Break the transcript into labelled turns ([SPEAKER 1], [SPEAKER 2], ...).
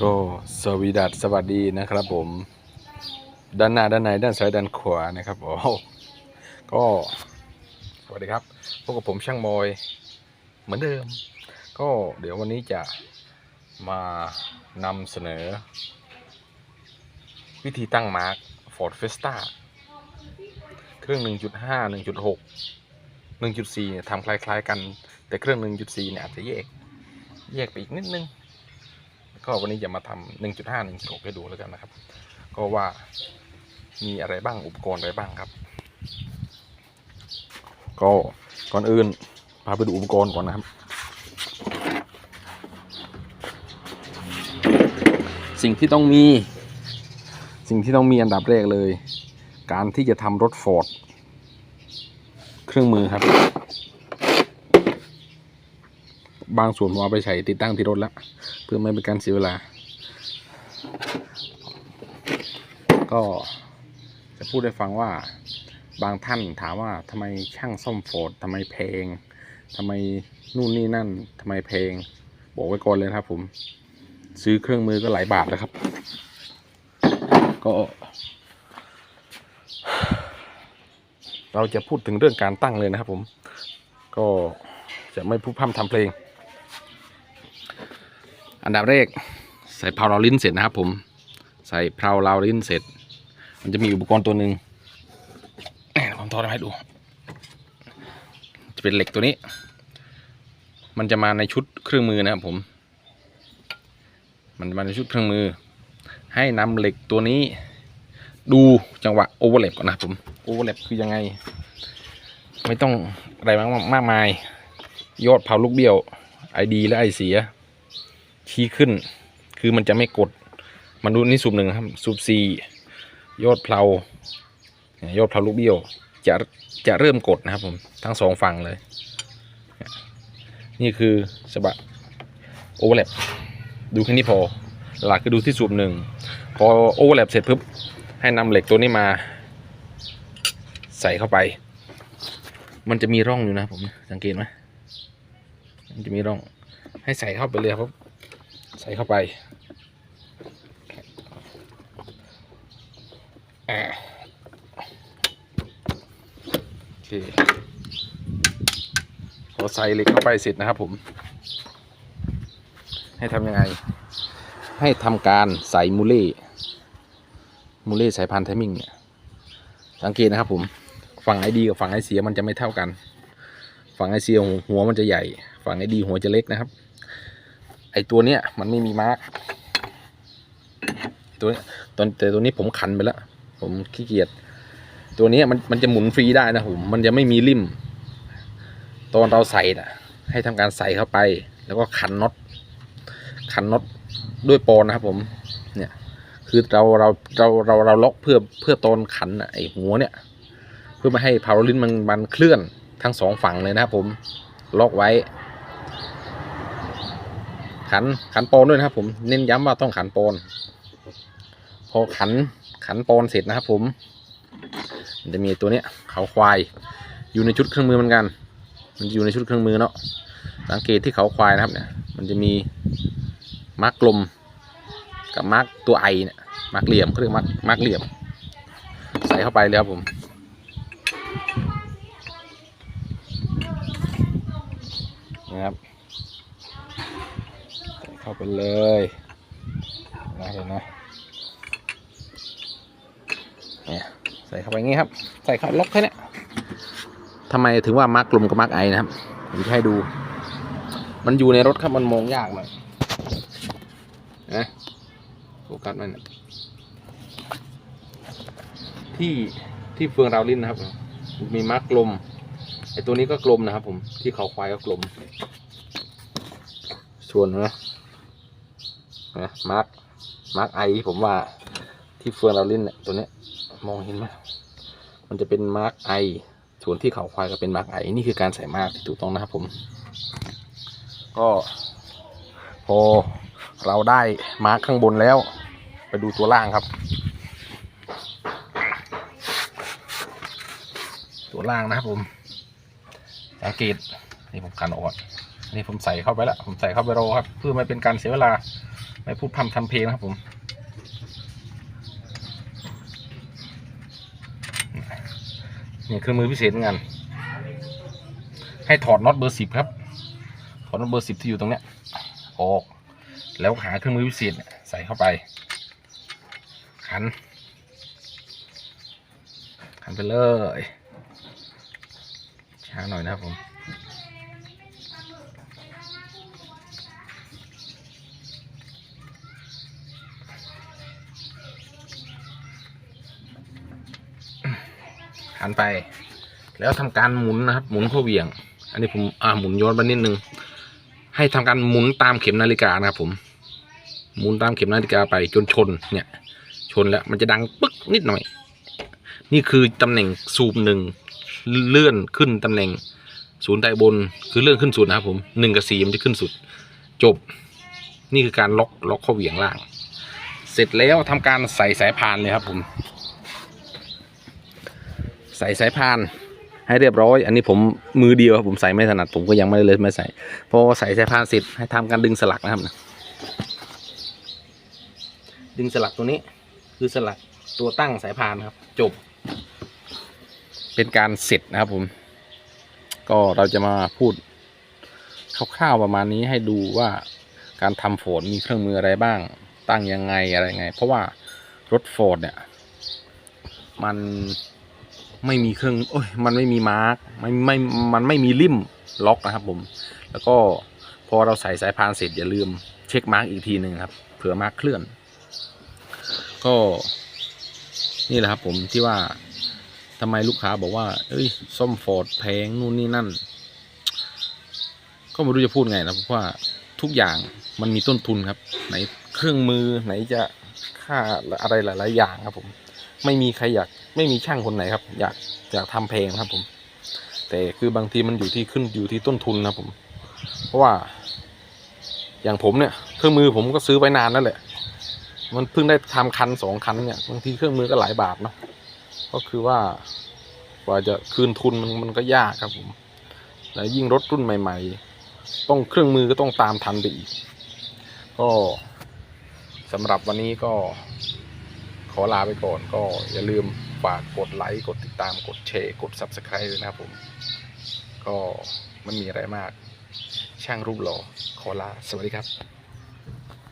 [SPEAKER 1] ก็สวีดัสสวัสดีนะครับผม ด้านหน้าด้านในด้านซ้ายด้านขวานะครับโอ้ก็สวัสดีครับพบกับผมช่างมอยเหมือนเดิม ก็เดี๋ยววันนี้จะมานำเสนอ วิธีตั้งมาร์ค Ford Fiesta เครื่อง 1.5 1.6 1.4เนี่ยทำคล้าย ๆ กัน แต่เครื่อง 1.4เนี่ยอาจจะแยก แยกไปอีกนิดนึง ก็วันนี้จะมาทำ1.5 1.6ให้ดูแล้วกันนะครับ ก็ว่ามีอะไรบ้างอุปกรณ์อะไรบ้างครับ ก็ก่อนอื่นพาไปดูอุปกรณ์ก่อนนะครับ สิ่งที่ต้องมี สิ่งที่ต้องมีอันดับแรกเลย การที่จะทำรถฟอร์ดเครื่องมือครับ บางส่วนผมเอาไปใช้ติดตั้งที่รถแล้ว เพื่อไม่เป็นการเสียเวลา ก็จะพูดให้ฟังว่าบางท่านถามว่าทำไมช่างซ่อมโฟร์ดทำไมแพงทำไมนู่นนี่นั่นทำไมแพง บอกไว้ก่อนเลยครับผม ซื้อเครื่องมือก็หลายบาทแล้วครับ ก็ เราจะพูดถึงเรื่องการตั้งเลยนะครับผม ก็จะไม่พูดพร่ำทำเพลง อันดับแรกใส่เพลาเราลิ้นเสร็จนะครับ ผมใส่เพลาเราลิ้นเสร็จ มันจะมีอุปกรณ์ตัวหนึ่งผมทอดให้ดู จะเป็นเหล็กตัวนี้ มันจะมาในชุดเครื่องมือนะครับผม มันจะมาในชุดเครื่องมือ ให้นำเหล็กตัวนี้ ดูจังหวะโอเวอร์เลปก่อนนะผมโอเวอร์เลปคือยังไง ไม่ต้องอะไรมากมากมาย ยอดเผาลูกเบี้ยวไอดีและไอเสีย ชี้ขึ้น คือมันจะไม่กดมันดูนี่สูบหนึ่งครับ สูบสี่ยอดเพลายอดเพลาลูกเบี้ยว จะจะเริ่มกดนะครับผมทั้งสองฝั่งเลย นี่คือสบัดโอเวอร์แลปดูแค่นี้พอ หลักคือดูที่สูบหนึ่งพอโอเวอร์แลปเสร็จปุ๊บให้นำเหล็กตัวนี้มา ใส่เข้าไป มันจะมีร่องอยู่นะผมสังเกตไหมมันจะมีร่องให้ใส่เข้าไปเลยครับ ใส่เข้าไปโอเคพอใส่เหล็กเข้าไปเสร็จนะครับผม ให้ทำยังไง ให้ทำการใส่มูเล่มูเล่สายพันธุ์ไทมิ่งเนี่ยสังเกตนะครับผมฝั่งไอดีกับฝั่งไอเสียมันจะไม่เท่ากัน ฝั่งไอเสียหัวมันจะใหญ่ ฝั่งไอดีหัวจะเล็กนะครับ ไอตัวเนี้ยมันไม่มีมาร์กตัวนี้ตอนแต่ตัวนี้ผมขันไปแล้ว ผมขี้เกียจตัวนี้มันมันจะหมุนฟรีได้นะผมมันจะไม่มีริมตอนเราใส่น่ะให้ทำการใส่เข้าไป แล้วก็ขันน็อตขันน็อตด้วยปอนนะครับผมเนี่ยคือเราเราเราเราเราล็อกเพื่อเพื่อตอนขันนะไอหัวเนี่ย เพื่อไม่ให้พาวลินมันมันเคลื่อนทั้งสองฝั่งเลยนะครับผมล็อกไว้ ขันขันปอนด้วยนะครับ ผมเน้นย้ำว่าต้องขันปอนพอขันขันปอนเสร็จนะครับ ผมมันจะมีตัวเนี้ยเขาควาย อยู่ในชุดเครื่องมือเหมือนกัน มันอยู่ในชุดเครื่องมือเนาะสังเกตที่เขาควายนะครับเนี่ย มันจะมีมาร์กกลม กับมาร์กตัวไอเนี่ยมาร์กเหลี่ยมเขาเรียกมาร์กมาร์กเหลี่ยม ใส่เข้าไปเลยครับผมนะครับ เข้าไปเลยนะเห็นไหมเนี่ยใส่เข้าไปงี้ครับ ใส่เข้าล็อกแค่นี้ทำไมถึงว่ามาร์กกลมกับมาร์กไอนะครับผมจะให้ดู มันอยู่ในรถครับมันมองยากหน่ยนะโฟกัสมันนี่ยที่ที่เฟืองราวลิ้นนะครับ มีมาร์กกลมไอตัวนี้ก็กลมนะครับผมที่เขาควายก็กลมชวนนะ นะมาร์กมาร์กไอผมว่าที่เฟืองเราลิ้นเนี่ยตัวเนี้ยมองเห็นไหมมันจะเป็นมาร์กไอส่วนที่เขาควายก็เป็นมาร์กไอนี่คือการใส่มาร์กที่ถูกต้องนะครับผม ก็พอเราได้มาร์กข้างบนแล้ว ไปดูตัวล่างครับ ตัวล่างนะครับผมสังเกตนี่ผมคันออกนอันนี้ผมใส่เข้าไปแล้วผมใส่เข้าไปรอครับ เพื่อไม่เป็นการเสียเวลา ไม่พูดพร่ำทำเพลงนะครับผมนี่เครื่องมือพิเศษเหมือนให้ถอดน็อตเบอร์สิบครับ ถอดน็อตเบอร์สิบที่อยู่ตรงเนี้ยออก แล้วหาเครื่องมือพิเศษใส่เข้าไป ขัน ขันไปเลยช้าหน่อยนะครับผม หันไป แล้วทำการหมุนนะครับ หมุนเพื่อเหวี่ยง อันนี้ผมอ่าหมุนย้อนไปนิดนึง ให้ทำการหมุนตามเข็มนาฬิกานะครับผม หมุนตามเข็มนาฬิกาไปจนชนเนี่ย ชนแล้วมันจะดังปึ๊กนิดหน่อย นี่คือตำแหน่งซูมหนึ่งเลื่อนขึ้นตำแหน่งศูนย์ไตบนคือเลื่อนขึ้นสุดนะครับผมหนึ่งกับสี่มันจะขึ้นสุด จบ นี่คือการล็อกล็อกข้อเหวี่ยงล่าง เสร็จแล้วทำการใส่สายพานเลยครับผม ใส่สายพานให้เรียบร้อย อันนี้ผมมือเดียวครับผมใส่ไม่ถนัดผมก็ยังไม่ได้เลยไม่ใส่พอใส่สายพานเสร็จให้ทำการดึงสลักนะครับดึงสลักตัวนี้ คือสลักตัวตั้งสายพานครับ จบ เป็นการเสร็จนะครับผม ก็เราจะมาพูดคร่าวๆประมาณนี้ให้ดูว่าการทำโฟนมีเครื่องมืออะไรบ้าง ตั้งยังไงอะไรไง เพราะว่ารถโฟนเนี่ย มัน ไม่มีเครื่องโอ้ยมันไม่มีมาร์กไม่ไม่มันไม่มีริมล็อกนะครับผมแล้วก็พอเราใส่สายพานเสร็จอย่าลืมเช็คมาร์กอีกทีหนึ่งครับเผื่อมาร์กเคลื่อน ก็นี่แหละครับผมที่ว่าทำไมลูกค้าบอกว่า เอ้ยส้มฟอร์ดแพงนู่นนี่นั่น ก็ไม่รู้จะพูดไงนะเพราะว่าทุกอย่างมันมีต้นทุนครับ ไหนเครื่องมือไหนจะค่าอะไรหลาย ๆ อย่างครับผม ไม่มีใครอยากไม่มีช่างคนไหนครับ อยากอยากทำเพงครับผม แต่คือบางทีมันอยู่ที่ขึ้นอยู่ที่ต้นทุนนะครับผม เพราะว่า อย่างผมเนี่ย เครื่องมือผมก็ซื้อไปนานแล้วแหละ มันเพิ่งได้ทำคันสองคันเนี่ยบางทีเครื่องมือก็หลายบาทเนาะก็คือว่ากว่าจะคืนทุนมันมันก็ยากครับผม แล้วยิ่งรถรุ่นใหม่ ๆ ต้องเครื่องมือก็ต้องตามทันไปอีก ก็สำหรับวันนี้ก็ ขอลาไปก่อนก็อย่าลืมฝากกดไลค์ กดติดตามกดแชร์กด Subscribe ด้วยนะครับผม ก็มันมีอะไรมาก ช่างรูปหล่อขอลา สวัสดีครับ